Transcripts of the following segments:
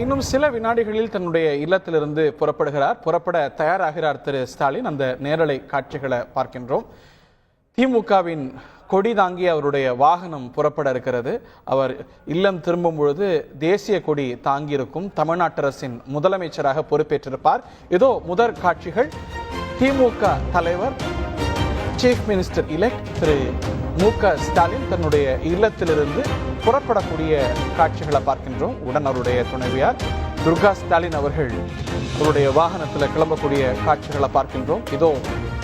இன்னும் சில வினாடிகளில் தன்னுடைய இல்லத்திலிருந்து புறப்படுகிறார். புறப்பட தயாராகிறார் திரு ஸ்டாலின். அந்த நேரலை காட்சிகளை பார்க்கின்றோம். திமுகவின் கொடி தாங்கி அவருடைய வாகனம் புறப்பட இருக்கிறது. அவர் இல்லம் திரும்பும் பொழுது தேசிய கொடி தாங்கியிருக்கும். தமிழ்நாட்டு அரசின் முதலமைச்சராக பொறுப்பேற்றிருப்பார். இதோ முதற் காட்சிகள். திமுக தலைவர் சீஃப் மினிஸ்டர் இலெக்ட் திரு மு க. ஸ்டாலின் தன்னுடைய இல்லத்திலிருந்து புறப்படக்கூடிய காட்சிகளை பார்க்கின்றோம். உடன் அவருடைய துணைவியார் துர்கா ஸ்டாலின் அவர்கள் அவருடைய வாகனத்தில் கிளம்பக்கூடிய காட்சிகளை பார்க்கின்றோம். இதோ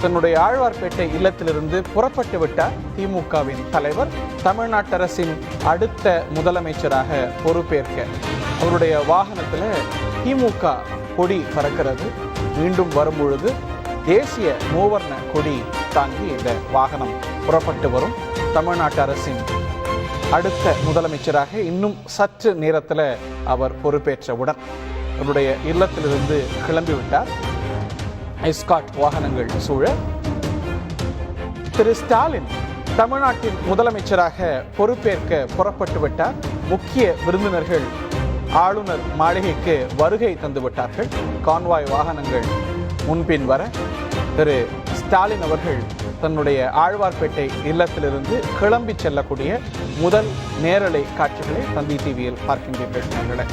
தன்னுடைய ஆழ்வார்பேட்டை இல்லத்திலிருந்து புறப்பட்டு விட்டார் திமுகவின் தலைவர் தமிழ்நாட்டு அரசின் அடுத்த முதலமைச்சராக பொறுப்பேற்க அவருடைய வாகனத்தில் திமுக கொடி பறக்கிறது. மீண்டும் வரும்பொழுது தேசிய மூவர்ண கொடி தாங்கி இந்த வாகனம் புறப்பட்டு வரும். தமிழ்நாட்டு அரசின் அடுத்த முதலமைச்சராக இன்னும் சற்று நேரத்தில் அவர் பொறுப்பேற்றவுடன் அவருடைய இல்லத்திலிருந்து கிளம்பிவிட்டார். எஸ்காட் வாகனங்கள் சூழ திரு ஸ்டாலின் தமிழ்நாட்டின் முதலமைச்சராக பொறுப்பேற்க புறப்பட்டு விட்டார். முக்கிய விருந்தினர்கள் ஆளுநர் மாளிகைக்கு வருகை தந்துவிட்டார்கள். கான்வாய் வாகனங்கள் முன்பின் வர திரு ஸ்டாலின் அவர்கள் தன்னுடைய ஆழ்வார்பேட்டை இல்லத்திலிருந்து கிளம்பி செல்லக்கூடிய முதல் நேரலை காட்சிகளை தந்தி டிவியில் பார்க்கின்றீர்கள் நேயர்களே.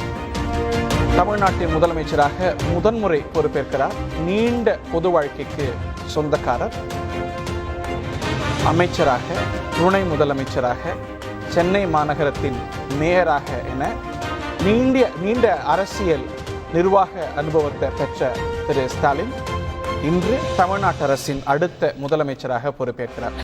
தமிழ்நாட்டின் முதலமைச்சராக முதன்முறை பொறுப்பேற்கிறார் நீண்ட பொது வாழ்க்கைக்கு சொந்தக்காரர் அமைச்சராக துணை முதலமைச்சராக சென்னை மாநகரத்தின் மேயராக என நீண்ட நீண்ட அரசியல் நிர்வாக அனுபவத்தை பெற்ற திரு ஸ்டாலின் இன்று தமிழ்நாட்டு அரசின் அடுத்த முதலமைச்சராக பொறுப்பேற்கிறார்.